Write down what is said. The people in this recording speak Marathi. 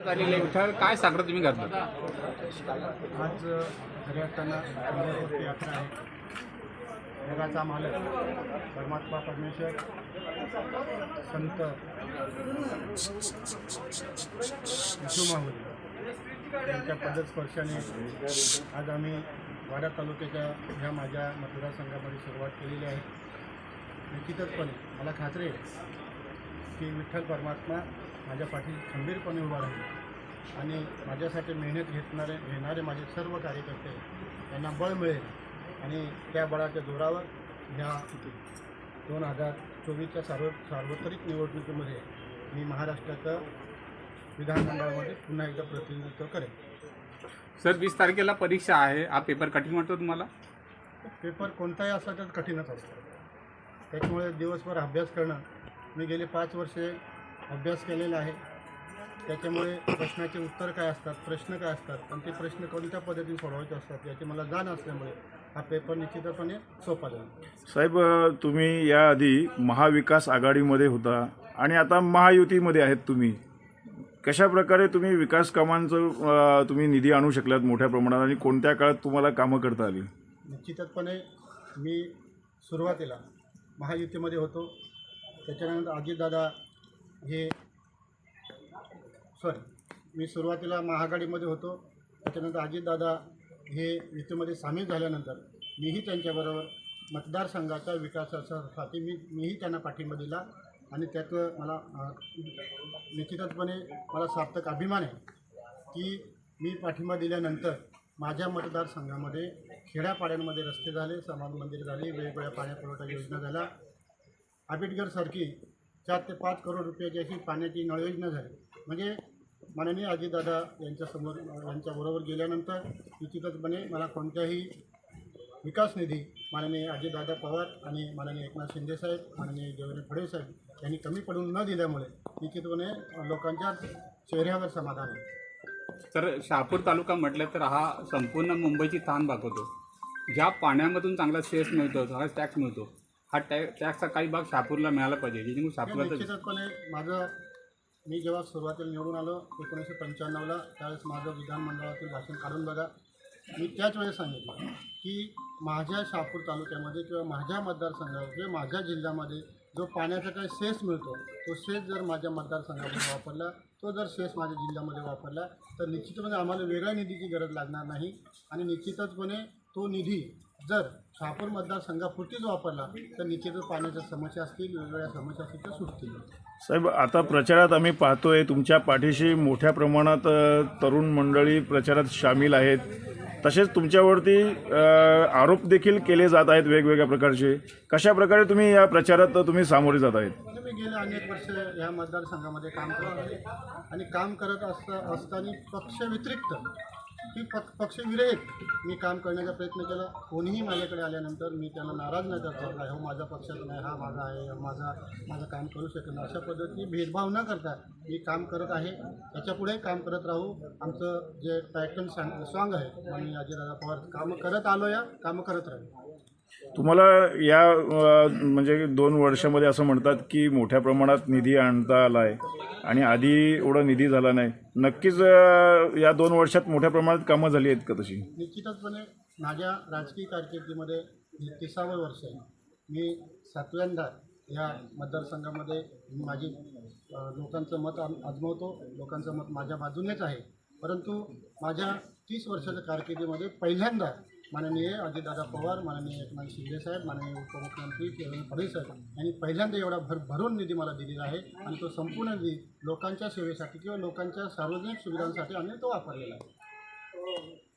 विठ्ठल काय साकडं तुम्ही घातलं आज खऱ्या यात्रा आहे. जगाचा मालक परमात्मा परमेश्वर संत माहुली यांच्या पदस्पर्शाने आज आम्ही वाडा तालुक्याच्या ह्या माझ्या मतदारसंघामध्ये सुरुवात केलेली आहे. निश्चितचपणे मला खात्री आहे की विठ्ठल परमात्मा माझ्या पाठी खंबीरपणे उभा राहील. आणि माझ्यासाठी मेहनत घेतणारे घेणारे माझे सर्व कार्यकर्ते यांना बळ मिळेल. आणि त्या बळाच्या जोरावर ह्या दोन हजार चोवीसच्या सार्व सार्वत्रिक निवडणुकीमध्ये मी महाराष्ट्राचं विधानमंडळामध्ये पुन्हा एकदा प्रतिनिधित्व करेन. सर वीस तारखेला परीक्षा आहे. हा पेपर कठीण वाटतो तुम्हाला? पेपर कोणताही असला तर कठीणच असतो. त्याच्यामुळे दिवसभर अभ्यास करणं. मी गेले पाच वर्षे अभ्यास केलेला आहे. त्याच्यामुळे प्रश्नाचे उत्तर काय असतात प्रश्न काय असतात आणि ते प्रश्न कोणत्या पद्धतीने सोडवायचे असतात याची मला जाण असल्यामुळे हा पेपर निश्चितपणे सोपा जाईल. साहेब तुम्ही याआधी महाविकास आघाडीमध्ये होता आणि आता महायुतीमध्ये आहेत तुम्ही. कशा प्रकारे तुम्ही विकास कामांचं तुम्ही निधी आणू शकलात मोठ्या प्रमाणात आणि कोणत्या काळात तुम्हाला कामं करता आली? निश्चितपणे मी सुरुवातीला महायुतीमध्ये होतो. त्याच्यानंतर अजितदादा हे सॉरी मी सुरुवातीला महाआघाडीमध्ये होतो. त्याच्यानंतर अजितदादा हे युतीमध्ये सामील झाल्यानंतर मीही त्यांच्याबरोबर मतदारसंघाच्या विकासासाठी मी मीही त्यांना पाठिंबा दिला आणि त्याचं मला निश्चितपणे मला सार्थक अभिमान आहे की मी पाठिंबा दिल्यानंतर माझ्या मतदारसंघामध्ये खेड्यापाड्यांमध्ये रस्ते झाले समाज मंदिर झाले वेगवेगळ्या पाण्यापुरवठा योजना झाल्या. आंबेडकरसारखी चार ते पाच करोड रुपयाची अशी पाण्याची नळ योजना झाली. म्हणजे माननीय अजितदादा यांच्यासमोर यांच्याबरोबर गेल्यानंतर निश्चितचपणे मला कोणत्याही विकास निधी माननीय अजितदादा पवार आणि माननीय एकनाथ शिंदेसाहेब माननीय देवेंद्र फडणवीस साहेब यांनी कमी पडून न दिल्यामुळे निश्चितपणे लोकांच्या चेहऱ्यावर समाधान आहे तर शहापूर तालुका म्हटलं तर हा संपूर्ण मुंबईची ताण भागवतो. ज्या पाण्यामधून चांगला सेस मिळतो चांगला टॅक्स मिळतो हा टॅ टॅक्सचा काही भाग शहापूरला मिळाला पाहिजे जेणेकरून शहापूरला निश्चितपणे माझं मी जेव्हा सुरुवातीला निवडून आलो एकोणीसशे पंच्याण्णवला त्यावेळेस माझं विधानमंडळातील भाषण काढून बघा. मी त्याच वेळेस सांगितलं की माझ्या शहापूर तालुक्यामध्ये किंवा माझ्या मतदारसंघावर किंवा माझ्या जिल्ह्यामध्ये जो पाण्याचा काही सेस मिळतो तो सेस जर माझ्या मतदारसंघामध्ये वापरला तो जर सेस माझ्या जिल्ह्यामध्ये वापरला तर निश्चितपणे आम्हाला वेगळ्या निधीची गरज लागणार नाही. आणि निश्चितचपणे तो निधी जर शहापूर मतदारसंघापुरतीच वापरला तर निश्चितच पाण्याच्या समस्या असतील वेगवेगळ्या समस्या असतील त्या सुटतील. साहेब आता प्रचारात आम्ही पाहतोय तुमच्या पाठीशी मोठ्या प्रमाणात तरुण मंडळी प्रचारात सामील आहेत. तसेच तुमच्यावरती आरोप देखील केले जात आहेत वेगवेगळ्या प्रकारचे. कशा प्रकारे तुम्ही या प्रचारात तुम्ही सामोरे जात आहेत? म्हणजे मी गेले अनेक वर्ष या मतदारसंघामध्ये काम करत आहे. आणि काम करत असता असताना पक्षव्यतिरिक्त की पक्ष पक्षविरहित मी काम करण्याचा प्रयत्न केला. कोणीही माझ्याकडे आल्यानंतर मी त्यांना नाराज न करता हो माझा पक्षात नाही हा माझा आहे माझा माझं काम करू शकेल अशा पद्धतीने भेदभाव न करता मी काम करत आहे. याच्यापुढे काम करत राहू. आमचं जे टायटन सांग सॉंग आहे आणि अजितदादा पवार कामं करत आलो या कामं करत राहू. तुम्हाला या म्हणजे दोन वर्षामध्ये असं म्हणतात की मोठ्या प्रमाणात निधी आणता आला आहे आणि आधी एवढा निधी झाला नाही. नक्कीच या दोन वर्षात मोठ्या प्रमाणात कामं झाली आहेत का तशी? निश्चितचपणे माझ्या राजकीय कारकिर्दीमध्ये हे तिसावं वर्ष आहे. मी सातव्यांदा या मतदारसंघामध्ये माझी लोकांचं मत आजमवतो आजमावतो. लोकांचं मत माझ्या बाजूनेच आहे. परंतु माझ्या तीस वर्षाच्या कारकिर्दीमध्ये पहिल्यांदा माननीय अजितदादा पवार माननीय एकनाथ शिंदेसाहेब माननीय उपमुख्यमंत्री देवेंद्र फडणवीस साहेब यांनी पहिल्यांदा एवढा भर भरून निधी मला दिलेला आहे आणि तो संपूर्ण निधी लोकांच्या सेवेसाठी किंवा लोकांच्या सार्वजनिक सुविधांसाठी आम्ही तो वापरलेला आहे. हो, हो.